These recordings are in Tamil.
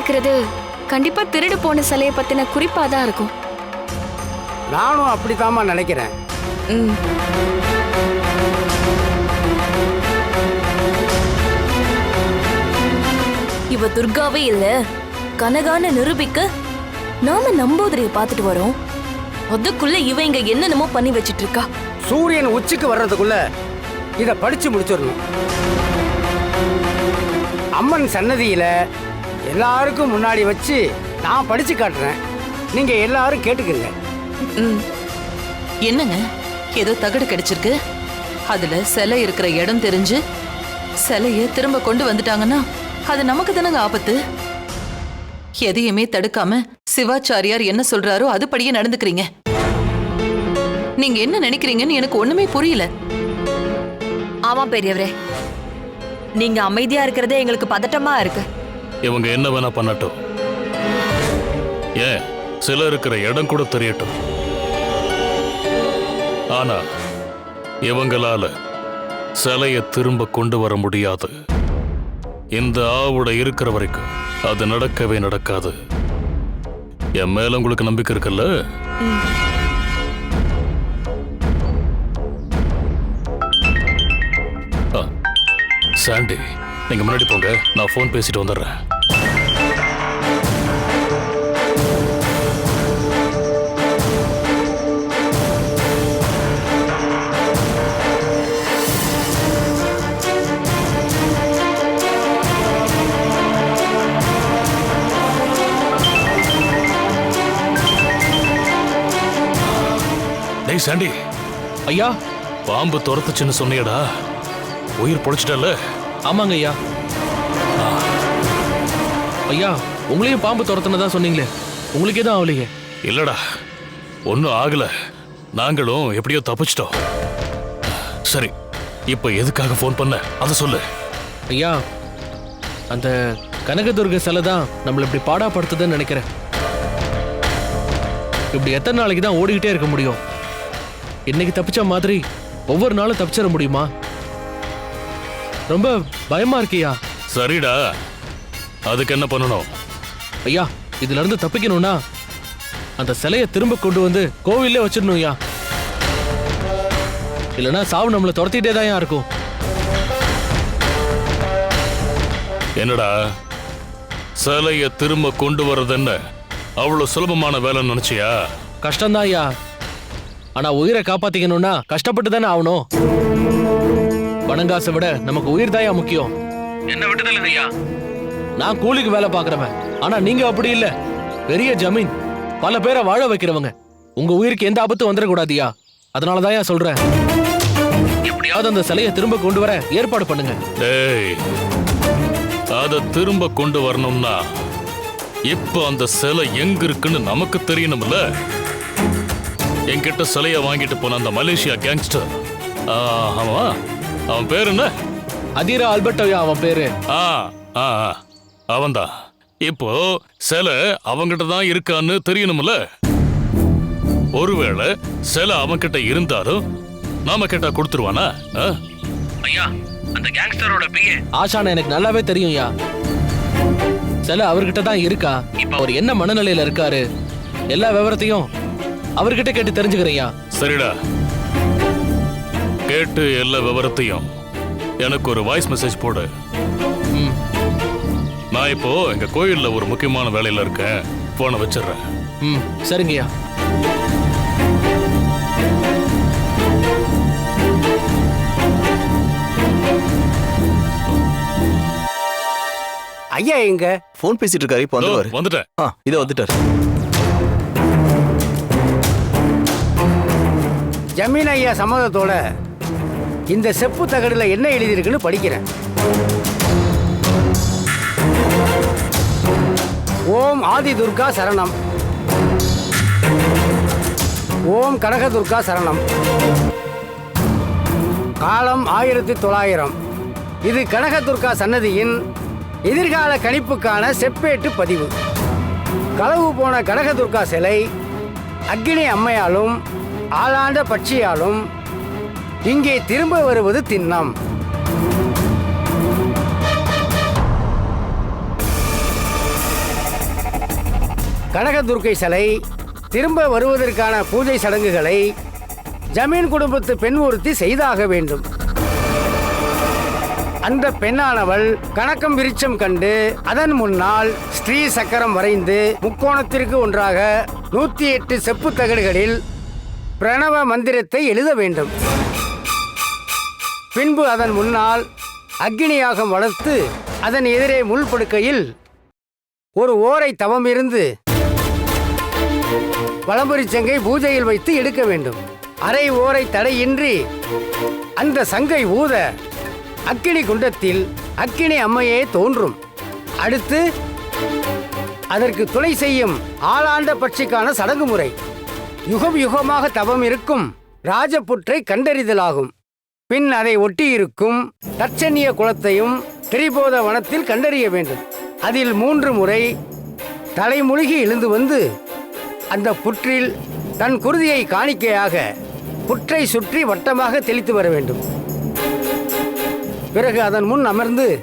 எழுதியிருக்கிறது கண்டிப்பா திருடு போன சிலைய பத்தின குறிப்பா தான் இருக்கும். நானும் அப்படித்தாம்மா நினைக்கிறேன். ம். இவ துர்காவே இல்ல. கனகான நிரூபிக்க நாம நம்போதரைய பார்த்துட்டு வரோம். அதுக்குள்ள இவ இங்க என்னென்னமோ பண்ணி வச்சிட்டு இருக்கா சூரியன் உச்சிக்கு வர்றதுக்குள்ள இத படிச்சு முடிச்சிடணும். அம்மன் சன்னதியில எல்லாருக்கும் முன்னாடி வச்சு நான் படிச்சு காட்டுறேன். நீங்க எல்லாரும் கேட்டுக்கங்க. ம். என்னங்க? ஏதோ தகடு கிடைச்சிருக்கு. அதுல சிலை இருக்கிற இடம் தெரிஞ்சு சிலைய திரும்ப கொண்டு வந்துட்டாங்கன்னா அது நமக்கு தானங்க ஆபத்து? எதையுமே தடுக்காம சிவாச்சாரியார் என்ன சொல்றாரோ அதுபடியே நடந்துக்கிறீங்க. நீங்க என்ன நினைக்கிறீங்கன்னு எனக்கு ஒண்ணுமே புரியல. ஆமா பெரியவரே. நீங்க அமைதியா இருக்கிறதே எங்களுக்கு பதட்டமா இருக்கு. இவங்க என்ன வேணா பண்ணட்டும். ஏன் சில இருக்கிற இடம் கூட தெரியட்டும். ஆனா இவங்களால சிலைய திரும்ப கொண்டு வர முடியாது. இந்த ஆவுட இருக்கிற வரைக்கும் அது நடக்கவே நடக்காது. என் மேல உங்களுக்கு நம்பிக்கை இருக்குல்ல? ஆ, சாண்டி நீங்க முன்னாடி போங்க. நான் ஃபோன் பேசிட்டு வந்துடுறேன். டேய் சாண்டி ஐயா? பாம்பு துரத்துச்சுன்னு சொன்னியடா. உயிர் பொழைச்சிட்டல ஆமாங்க ஐயா. ஐயா உங்களையும் பாம்பு துரத்துனதா சொன்னீங்களே. உங்களுக்கே தான் ஆகலையே இல்லடா. ஒன்றும் ஆகல. நாங்களும் எப்படியோ தப்பிச்சிட்டோம். சரி இப்போ எதுக்காக ஃபோன் பண்ண? அதை சொல்லு. ஐயா அந்த கனகதுர்க சிலை தான் நம்மளை இப்படி பாடாப்படுத்துதுன்னு நினைக்கிறேன். இப்படி எத்தனை நாளைக்கு தான் ஓடிக்கிட்டே இருக்க முடியும்? இன்னைக்கு தப்பிச்ச மாதிரி ஒவ்வொரு நாளும் தப்பிச்சிட முடியுமா? ரொம்ப பயமா இருக்கியா? சரிடா. அதுக்கு என்ன பண்ணணும்? ஐயா இதுல இருந்து தப்பிக்கணும்னா அந்த சிலையை திரும்ப கொண்டு வந்து கோவில்லே வச்சிடணும் ஐயா. இல்லைன்னா சாவு நம்மளை துரத்திட்டே தான் இருக்கும். என்னடா? சிலைய திரும்ப கொண்டு வர்றது என்ன? அவ்வளவு சுலபமான வேலைன்னு நினைச்சியா? கஷ்டம்தான் ஐயா. ஆனா உயிரை காப்பாத்திக்கணும்னா கஷ்டப்பட்டு தானே ஆகணும். பணங்காசை விட நமக்கு உயிர் தாயா முக்கியம். என்ன விட்டுதல்ல ஐயா? நான் கூலிக்கு வேலை பார்க்கறவன். ஆனா நீங்க அப்படி இல்ல. பெரிய ஜமீன். பல பேரை வாழ வைக்கிறவங்க. உங்க உயிருக்கு எந்த ஆபத்தும் வந்துடக்கூடாதியா? அதனாலதான் சொல்றேன். எப்படியாவது அந்த சிலையை திரும்ப கொண்டு வர ஏற்பாடு பண்ணுங்க. அதை திரும்ப கொண்டு வரணும்னா இப்ப அந்த சிலை எங்க இருக்குன்னு நமக்கு தெரியணும்ல. என்கிட்ட சிலைய வாங்கிட்டு போன அந்த மலேசியா கேங்ஸ்டர் ஆ, ஆமா அவன் பேர் என்ன? அதீரா ஆல்பர்ட்டோயா அவன் பேரு. ஆ ஆ ஆ, அவன்தான் இப்போ சிலை அவங்கிட்ட தான் இருக்கான்னு தெரியணும்ல? ஒருவேளை சிலை அவன்கிட்ட இருந்தாலும் நாம கேட்டா கொடுத்துருவானா? ஆ? ஐயா அந்த கேங்ஸ்டரோட பைய ஆஷான எனக்கு நல்லாவே தெரியும் யா சில அவர்கிட்ட தான் இருக்கா? இப்ப அவர் என்ன மனநிலையில இருக்காரு? எல்லா விவரத்தையும் அவர்கிட்ட கேட்டு தெரிஞ்சுக்கிறேன்யா. சரிடா. கேட்டு எல்லா விவரத்தையும் எனக்கு ஒரு வாய்ஸ் மெசேஜ் போடு. நான் இப்போ எங்க கோயில்ல ஒரு முக்கியமான வேலையில இருக்கேன். போனை வச்சிடுறேன். ம் சரிங்கய்யா. ஐயா எங்க? ஃபோன் பேசிட்டு இருக்காரு இப்போ வந்துருவாரு. வந்துட்டேன். இதோ வந்துட்டாரு. ஜமீன் ஐயா சம்மதத்தோட இந்த செப்பு தகடுல என்ன எழுதியிருக்குன்னு படிக்கிறேன். ஓம் ஆதி துர்கா சரணம். ஓம் கனக துர்கா சரணம். காலம் ஆயிரத்தி தொள்ளாயிரம். இது கனக துர்கா சன்னதியின் எதிர்கால கணிப்புக்கான செப்பேட்டு பதிவு. களவு போன கனக துர்கா சிலை அக்னி அம்மையாலும் ஆளாண்ட பட்சியாலும் இங்கே திரும்ப வருவது திண்ணம். கனகதுர்க்கை சிலை திரும்ப வருவதற்கான பூஜை சடங்குகளை ஜமீன் குடும்பத்து பெண் ஒருத்தி செய்தாக வேண்டும். அந்த பெண்ணானவள் கணக்கம் விரிச்சம் கண்டு அதன் முன்னால் ஸ்ரீ சக்கரம் வரைந்து முக்கோணத்திற்கு ஒன்றாக நூத்தி எட்டு செப்பு தகடுகளில் பிரணவ மந்திரத்தை எழுத வேண்டும். பின்பு அதன் முன்னால் அக்னியாகம் வளர்த்து அதன் எதிரே முள்படுக்கையில் ஒரு ஓரை தவம் இருந்து பழம்புரி சங்கை பூஜையில் வைத்து எடுக்க வேண்டும். அரை ஓரை தடையின்றி அந்த சங்கை ஊத அக்கினி குண்டத்தில் அக்கினி அம்மையே தோன்றும். அடுத்து அதற்கு துணை செய்யும் ஆளாண்ட பட்சிக்கான சடங்கு முறை யுகம் யுகமாக தவம் இருக்கும். ராஜபுற்றை கண்டறிதலாகும். பின் அதை ஒட்டியிருக்கும் தட்சணிய குளத்தையும் திரிபோத வனத்தில் கண்டறிய வேண்டும். அதில் மூன்று முறை தலைமுழுகி எழுந்து வந்து அந்த புற்றில் தன் குருதியை காணிக்கையாக புற்றை சுற்றி வட்டமாக தெளித்து வர வேண்டும். பிறகு அதன் முன் அமர்ந்து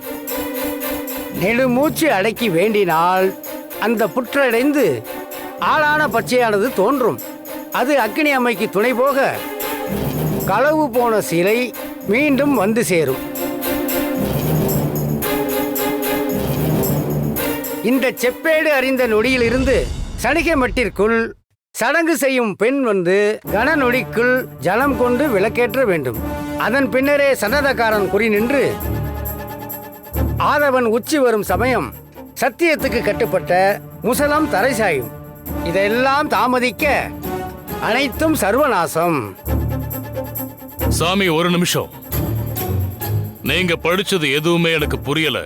நெடுமூச்சு அடக்கி வேண்டினால் அந்த புற்றடைந்து ஆளான பச்சையானது தோன்றும். அது அக்னி அம்மைக்கு துணை போக களவு போன சிலை மீண்டும் வந்து சேரும். இந்த செப்பேடு அறிந்த நொடியிலிருந்து சனிகை மட்டிற்குள் சடங்கு செய்யும் பெண் வந்து கன நொடிக்குள் ஜலம் கொண்டு விளக்கேற்ற வேண்டும். அதன் பின்னரே சன்னதக்காரன் குறி நின்று ஆதவன் உச்சி வரும் சமயம் சத்தியத்துக்கு கட்டுப்பட்ட முசலம் தரை சாயும். இதெல்லாம் தாமதிக்க அனைத்தும் சர்வநாசம். சாமி ஒரு நிமிஷம். நீங்க படிச்சது எதுவுமே எனக்கு புரியல.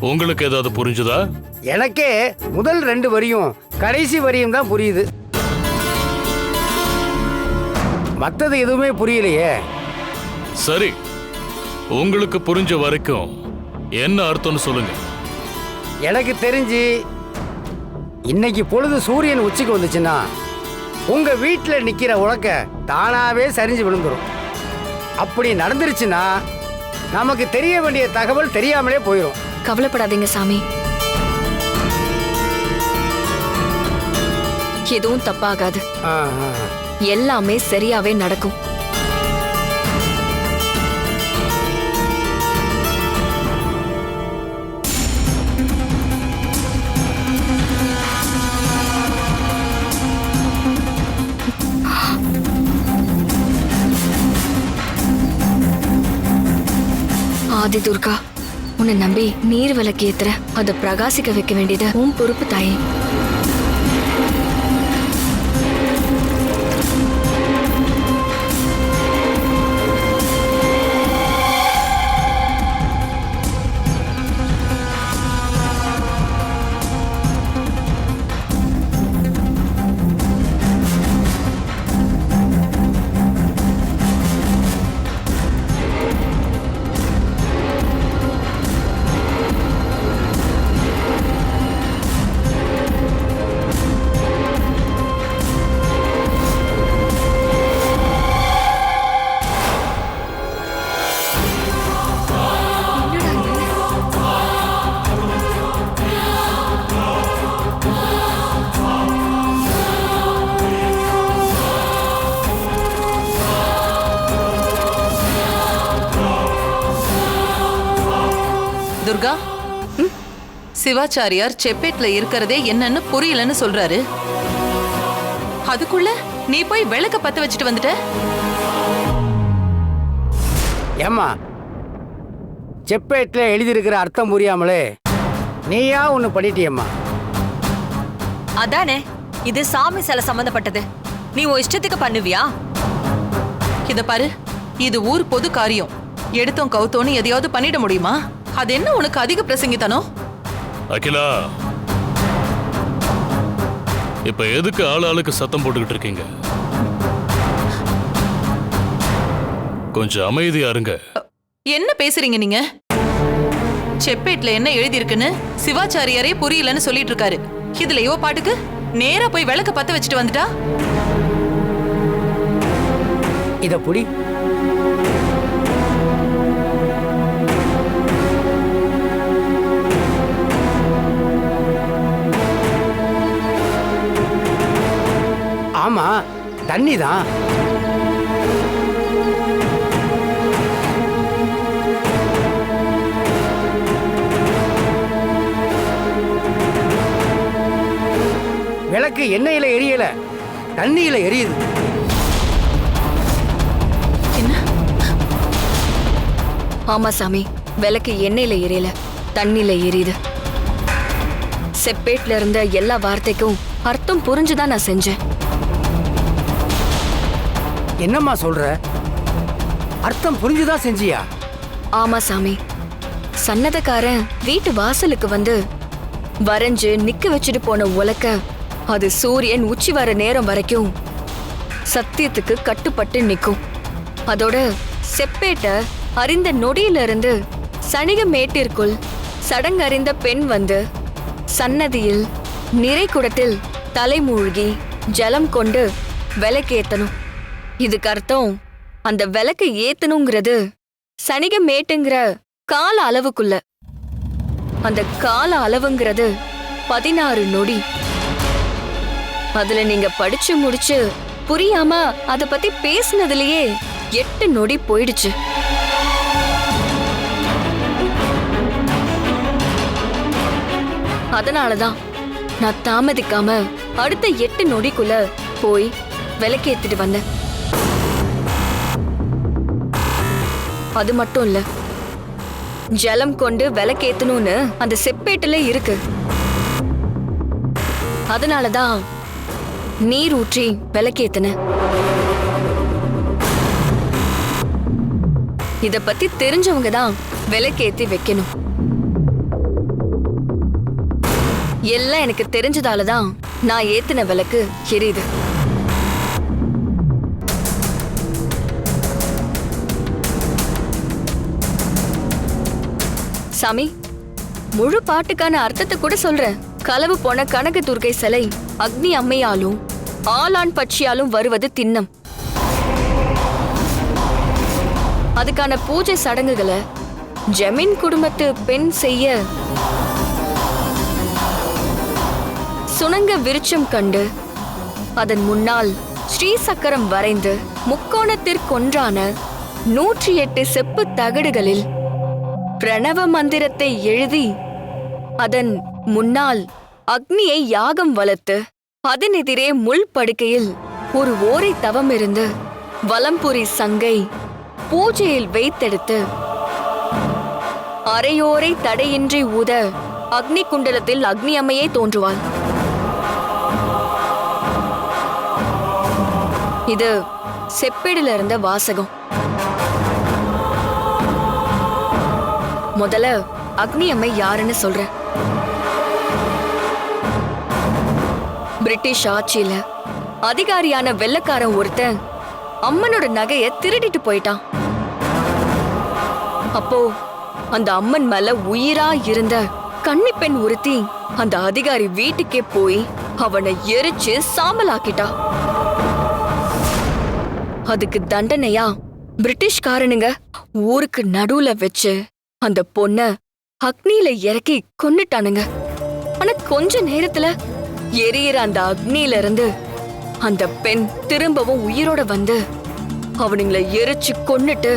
உங்களுக்கு ஏதாவது புரிஞ்சுதா? எனக்கே முதல் ரெண்டு வரியும் கடைசி வரியும் தான் புரியுது. மற்றது எதுவுமே புரியலையே. சரி. உங்களுக்கு புரிஞ்ச வரைக்கும் என்ன அர்த்தம்னு சொல்லுங்க. எனக்கு தெரிஞ்சு இன்னைக்கு பொழுது சூரியன் உச்சிக்கு வந்துச்சுன்னா உங்க வீட்டில் நிக்கிற உலக்க தானாவே சரிஞ்சு விழுந்துரும். அப்படி நடந்துருச்சுன்னா நமக்கு தெரிய வேண்டிய தகவல் தெரியாமலே போயிடும் கவலைப்படாதீங்க சாமி. எதுவும் தப்பாகாது. எல்லாமே சரியாவே நடக்கும். ஆதி துர்கா உன்னை நம்பி நீர் விளக்கு ஏத்துற அதை பிரகாசிக்க வைக்க வேண்டியது உன் பொறுப்பு தாயே. சிவாச்சாரியார் செப்பேட்ல இருக்கிறதே என்னன்னு புரியலன்னு சொல்றாரு. அதுக்குள்ள நீ போய் விளக்க பத்த வச்சுட்டு வந்துட்ட? ஏம்மா செப்பேட்டில் எழுதியிருக்கிற அர்த்தம் புரியாமலே நீயா ஒன்று பண்ணிட்டியம்மா அதானே இது சாமி சிலை சம்பந்தப்பட்டது. நீ உன் இஷ்டத்துக்கு பண்ணுவியா? இத பாரு இது ஊர் பொது காரியம். எடுத்தோம் கவுத்தோன்னு எதையாவது பண்ணிட முடியுமா? அது என்ன உனக்கு அதிக பிரசங்கித்தனம்? அகிலா. இப்ப எதுக்கு ஆள் ஆளுக்கு சத்தம் போட்டுக்கிட்டு இருக்கீங்க? கொஞ்சம் அமைதியா இருங்க. என்ன பேசுறீங்க நீங்க? செப்பேட்ல என்ன எழுதி இருக்குன்னு சிவாச்சாரியாரே புரியலன்னு சொல்லிட்டு இருக்காரு. இதுல இவ பாட்டுக்கு நேரா போய் விளக்க பத்த வச்சுட்டு வந்துட்டா? இத புடி. ஆமா தண்ணி தான் விளக்கு எண்ணெயில எரியல தண்ணியில எரியுது. என்ன? ஆமா சாமி விளக்கு எண்ணெயில எரியல தண்ணியில எரியுது. செப்பேட்ல இருந்த எல்லா வார்த்தைக்கும் அர்த்தம் புரிஞ்சுதான் நான் செஞ்சேன். என்னம்மா சொல்ற? அர்த்தம் புரிஞ்சுதான் செஞ்சியா? ஆமா சாமி. சன்னதக்காரன் வீட்டு வாசலுக்கு வந்து வரைஞ்சு நிக்க வச்சுட்டு போன உலக்க அது சூரியன் உச்சி வர நேரம் வரைக்கும் சத்தியத்துக்கு கட்டுப்பட்டு நிற்கும் அதோட செப்பேட்ட அறிந்த நொடியிலிருந்து சனிக மேட்டிற்குள் சடங்கறிந்த பெண் வந்து சன்னதியில் நிறை குடத்தில் தலைமூழ்கி ஜலம் கொண்டு விளக்கேத்தணும். இதுக்கு அர்த்தம் அந்த விளக்க ஏத்தணுங்கிறது சனிக மேட்டுங்கிற கால அளவுக்குள்ள. அந்த கால அளவுங்கிறது பதினாறு நொடி. அதுல நீங்க படிச்சு முடிச்சு புரியாம அத பத்தி பேசினதுலயே எட்டு நொடி போயிடுச்சு. அதனாலதான் நான் தாமதிக்காம அடுத்த எட்டு நொடிக்குள்ள போய் விளக்கேத்திட்டு வந்தேன். அது மட்டும் இல்ல. ஜலம் கொண்டு விளக்கேத்தணும்னு அந்த செப்பேட்டுல இருக்கு. அதனாலதான் நீர் ஊற்றி விளக்கேத்தின. இத பத்தி தெரிஞ்சவங்க தான் விளக்கேத்தி வைக்கணும். எல்லாம் எனக்கு தெரிஞ்சதால தான் நான் ஏத்தின விளக்கு எரியுது. சாமி முழு பாட்டுக்கான அர்த்தத்தை கூட சொல்றேன். களவு போன கனக துர்க்கை சிலை அக்னி அம்மையாலும் ஆளான் பட்சியாலும் வருவது திண்ணம். அதுக்கான பூஜை சடங்குகளை ஜமீன் குடும்பத்து பெண் செய்ய சுணங்க விருச்சம் கண்டு அதன் முன்னால் ஸ்ரீ சக்கரம் வரைந்து முக்கோணத்திற்கொன்றான நூற்றி எட்டு செப்பு தகடுகளில் பிரணவ மந்திரத்தை எழுதி அதன் முன்னால் அக்னியை யாகம் வளர்த்து அதனெதிரே முள் படுக்கையில் ஒரு ஓரை தவம் இருந்து வலம்புரி சங்கை பூஜையில் வைத்தெடுத்து அரையோரை தடையின்றி ஊத அக்னி குண்டலத்தில் அக்னி அம்மையே தோன்றுவாள். இது செப்பிடிலிருந்த வாசகம். முதல்ல அக்னி அம்மை யாருன்னு சொல்றேன் பிரிட்டிஷ் ஆட்சியில அதிகாரியான வெள்ளக்காரன் ஒருத்தன் அம்மனோட நகைய திருடிட்டு போயிட்டான். அப்போ அந்த அம்மன் மேல உயிரா இருந்த கன்னி பெண் ஒருத்தி அந்த அதிகாரி வீட்டுக்கே போய் அவனை எரிச்சு சாம்பலாக்கிட்டா. அதுக்கு தண்டனையா பிரிட்டிஷ்காரனுங்க ஊருக்கு நடுவுல வச்சு அந்த பொண்ண அக்னியில இறக்கி கொன்னுட்டானுங்க. ஆனா கொஞ்ச நேரத்துல எரியிற அந்த அக்னியில இருந்து அந்த பெண் திரும்பவும் உயிரோட வந்து அவனுங்கள எரிச்சு கொன்னுட்டு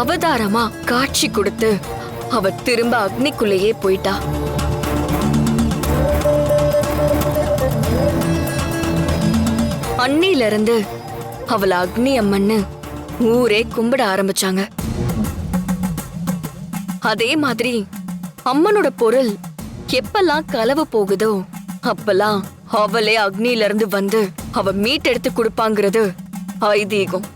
அவதாரமா காட்சி கொடுத்து அவ திரும்ப அக்னிக்குள்ளேயே போயிட்டா. அன்னில இருந்து அவள அக்னி அம்மன்னு ஊரே கும்பிட ஆரம்பிச்சாங்க. அதே மாதிரி அம்மனோட பொருள் எப்பெல்லாம் கலவு போகுதோ அப்பெல்லாம் அவளே அக்னியில இருந்து வந்து அவ மீட்டெடுத்து கொடுப்பாங்கிறது ஐதீகம்.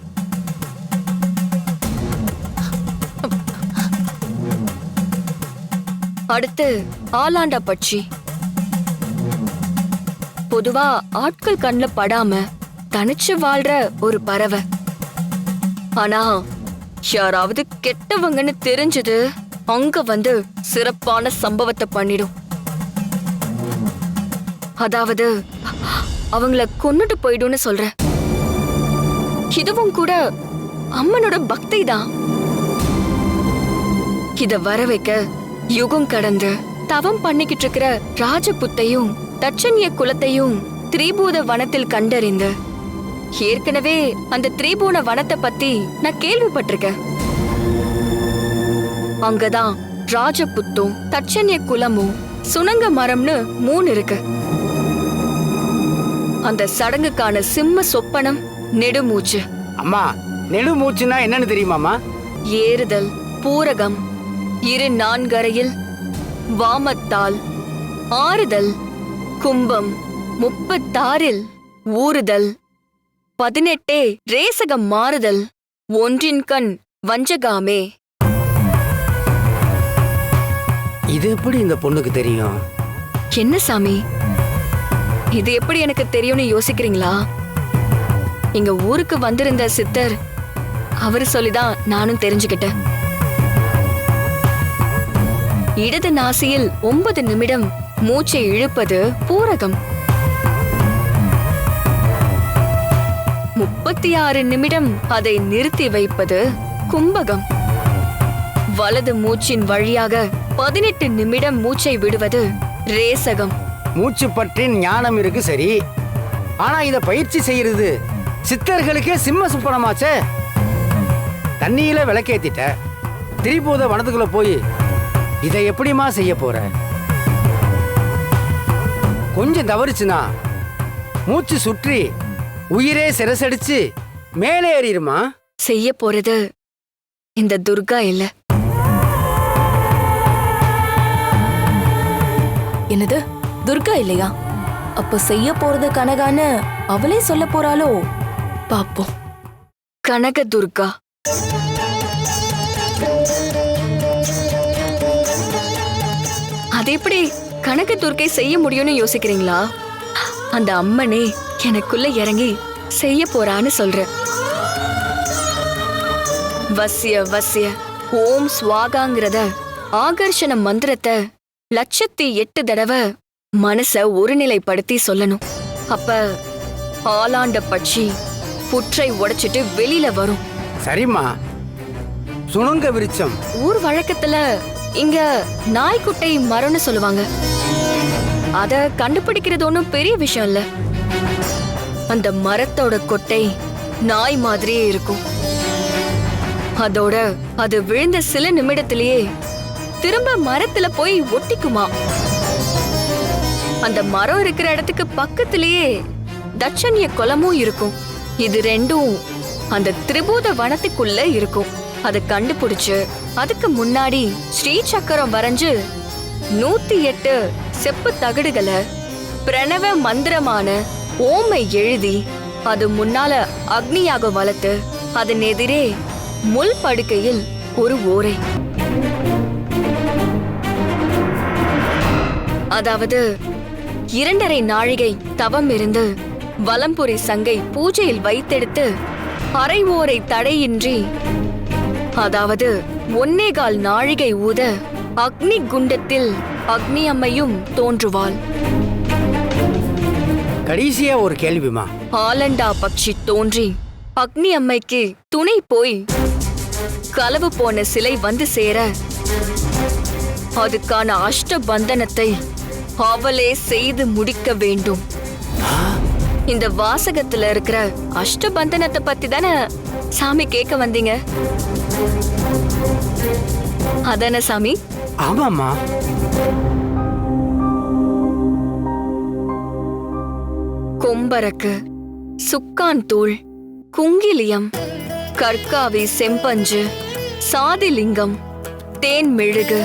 அடுத்து ஆலாண்டா பட்சி. பொதுவா ஆட்கள் கண்ணுல படாம தனிச்சு வாழ்ற ஒரு பறவை. ஆனா யாராவது கெட்டவங்கன்னு தெரிஞ்சது அங்க வந்து சிறப்பான சம்பவத்தை பண்ணிடும். அதாவது அவங்கள கொன்னுட்டு போயிடும்னு சொல்ற இதுவும் கூட அம்மனோட பக்தி தான். இத வர வைக்க யுகம் கடந்து தவம் பண்ணிக்கிட்டு இருக்கிற ராஜபுத்தையும் தட்சணிய குலத்தையும் திரிபூத வனத்தில் கண்டறிந்து ஏற்கனவே அந்த திரிபூன வனத்தை பத்தி நான் கேள்விப்பட்டிருக்கேன். அங்கதான் ராஜபுத்தும் தட்சண்ய குலமும் சுனங்க மரம்னு மூணு இருக்கு. அந்த சடங்குக்கான சிம்ம சொப்பனம் நெடுமூச்சு. அம்மா நெடுமூச்சுன்னா என்னன்னு தெரியுமாம்மா? ஏறுதல் பூரகம் இரு நான்கரையில் வாமத்தால் ஆறுதல் கும்பம் முப்பத்தாறில் ஊறுதல் பதினெட்டே ரேசகம் மாறுதல் ஒன்றின் கண் வஞ்சகாமே. இது எப்படி இந்த பொண்ணுக்கு தெரியும்? என்ன சாமி? இது எப்படி எனக்கு தெரியும்னு யோசிக்கிறீங்களா? எங்க ஊருக்கு வந்திருந்த சித்தர் அவரு சொல்லிதான் நானும் தெரிஞ்சுக்கிட்டேன். இடது நாசியில் ஒன்பது நிமிடம் மூச்சை இழுப்பது பூரகம். முப்பத்தி ஆறு நிமிடம் அதை நிறுத்தி வைப்பது கும்பகம். வலது மூச்சின் வழியாக பதினெட்டு நிமிடம் மூச்சை விடுவது ரேசகம். மூச்சு பற்றின் ஞானம் இருக்கு சரி. ஆனா இத பயிற்சி செய்யறது சித்தர்களுக்கே சிம்ம சுப்பனமாச்சே. தண்ணியில விளக்கேத்திட்ட திரிபூத வனத்துக்குள்ள போய் இதை எப்படிம்மா செய்ய போற? கொஞ்சம் தவறுச்சுனா மூச்சு சுற்றி உயிரே சிரசடிச்சு மேலே ஏறிடுமா? செய்ய போறது இந்த துர்கா இல்ல. என்னது? துர்கா இல்லையா? அப்ப செய்ய போறது கனகான்னு அவளே சொல்ல போறாளோ? பாப்போம். கனக துர்கா. அது எப்படி கனக துர்க்கை செய்ய முடியும்னு யோசிக்கிறீங்களா? அந்த அம்மனே எனக்குள்ள இறங்கி செய்ய போறான்னு சொல்ற வசிய வசிய ஓம் ஸ்வாகாங்கிறத ஆகர்ஷண மந்திரத்தை லட்சத்தி எட்டு தடவை மனச ஒருநிலைப்படுத்தி சொல்லணும். அப்ப ஆலாண்ட பட்சி புற்றை உடைச்சிட்டு வெளியில வரும். சரிம்மா. சுணுங்க விருச்சம். ஊர் வழக்கத்துல இங்க நாய்க்குட்டை மரம்னு சொல்லுவாங்க. அத கண்டுபிடிக்கிறது ஒன்றும் பெரிய விஷயம் இல்ல. அந்த மரத்தோட கொட்டை நாய் மாதிரியே இருக்கும். அதோட அது விழுந்த சில நிமிடத்திலேயே திரும்ப மரத்துல போய் ஒட்டிக்குமா? அந்த மரம் இருக்கிற இடத்துக்கு பக்கத்திலேயே தட்சணிய குளமும் இருக்கும். இது ரெண்டும் அந்த திரிபூத வனத்துக்குள்ள இருக்கும். அதை கண்டுபிடிச்சு அதுக்கு முன்னாடி ஸ்ரீ சக்கரம் வரைஞ்சு நூத்தி எட்டு செப்பு தகடுகளை பிரணவ மந்திரமான ஓமை எழுதி அது முன்னால அக்னியாக வளர்த்து அதன் எதிரே முள் படுக்கையில் ஒரு ஓரை. அதாவது இரண்டரை நாழிகை தவம் இருந்து வலம்புரி சங்கை பூஜையில் வைத்தெடுத்து அரை ஓரை தடையின்றி அதாவது ஒன்னேகால் நாழிகை ஊத அக்னி குண்டத்தில் அக்னி அம்மையும் தோன்றுவாள். கடைசியா ஒரு கேள்விமா ஆலண்டா பட்சி தோன்றி அக்னி அம்மைக்கு துணை போய் களவு போன சிலை வந்து சேர அதுக்கான அஷ்ட பந்தனத்தை அவளே செய்து முடிக்க வேண்டும். இந்த வாசகத்துல இருக்கிற அஷ்ட பந்தனத்தை பத்தி தானே சாமி கேட்க வந்தீங்க? அதானே சாமி? ஆமாம்மா. கொம்பரக்கு சுக்கான் தூள் குங்கிலியம் கற்காவி செம்பஞ்சு சாதிலிங்கம் தேன் மெழுகு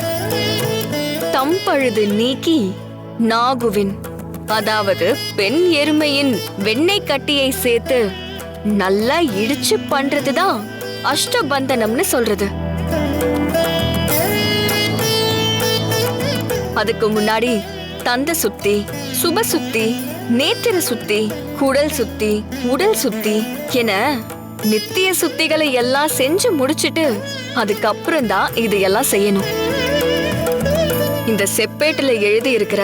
தம்பழுது நீக்கி நாகுவின் அதாவது பெண் எருமையின் வெண்ணெய் கட்டியை சேர்த்து நல்லா இடிச்சு பண்றதுதான் அஷ்டபந்தனம்னு சொல்றது. அதுக்கு முன்னாடி தந்த சுத்தி சுப சுத்தி நேத்திர சுத்தி குடல் சுத்தி உடல் சுத்தி என நித்திய சுத்திகளை எல்லாம் செஞ்சு முடிச்சிட்டு அதுக்கப்புறம் தான் இது எல்லாம் செய்யணும். இந்த செப்பேட்டுல எழுதி இருக்கிற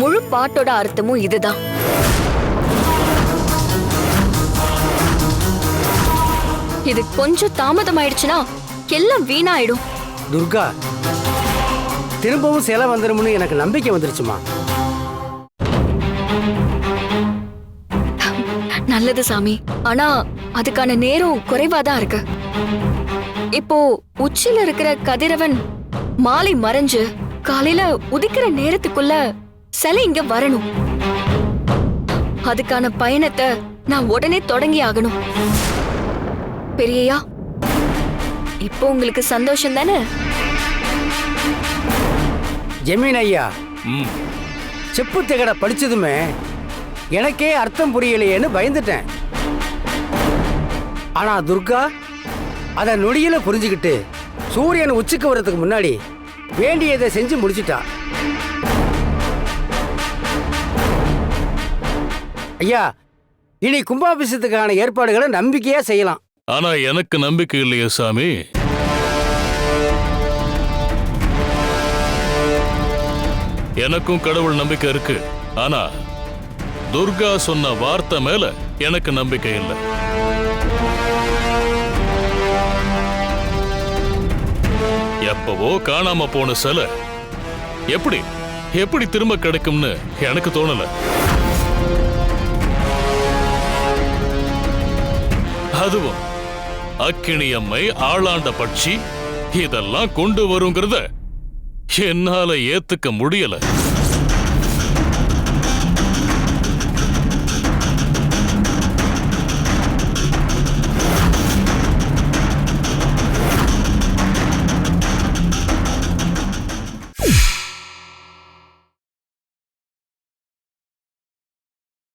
முழு பாட்டோட அர்த்தமும் இதுதான். இது கொஞ்சம் தாமதம் ஆயிடுச்சுன்னா எல்லாம் வீணாயிடும். துர்கா திரும்பவும் சிலை வந்துரும்னு எனக்கு நம்பிக்கை வந்துருச்சுமா? நல்லது சாமி. ஆனா அதுக்கான நேரம் குறைவா தான் இருக்கு. இப்போ உச்சில இருக்கிற கதிரவன் மாலை மறைஞ்சு காலையில உதிக்கிற நேரத்துக்குள்ள சிலை இங்க வரணும். அதுக்கான பயணத்தை நான் உடனே தொடங்கி ஆகணும். பெரியயா இப்போ உங்களுக்கு சந்தோஷம் தானே? ஜமீன் ஐயா செப்பு திகட படிச்சதுமே எனக்கே அர்த்தம் புரியலையேன்னு பயந்துட்டேன். ஆனா துர்கா அதை நொடியில புரிஞ்சுக்கிட்டு சூரியன் உச்சிக்கு வர்றதுக்கு முன்னாடி வேண்டியதை செஞ்சு முடிச்சிட்டா. ஐயா இனி கும்பாபிஷத்துக்கான ஏற்பாடுகளை நம்பிக்கையா செய்யலாம். ஆனா எனக்கு நம்பிக்கை இல்லையே சாமி. எனக்கும் கடவுள் நம்பிக்கை இருக்கு. ஆனா துர்கா சொன்ன வார்த்தை மேல எனக்கு நம்பிக்கை இல்லை. எப்பவோ காணாம போன சிலை. எப்படி? எப்படி திரும்ப கிடைக்கும்னு எனக்கு தோணல. அதுவும் அக்கினி அம்மை ஆளாண்ட பட்சி இதெல்லாம் கொண்டு வருங்கிறத என்னால ஏத்துக்க முடியல.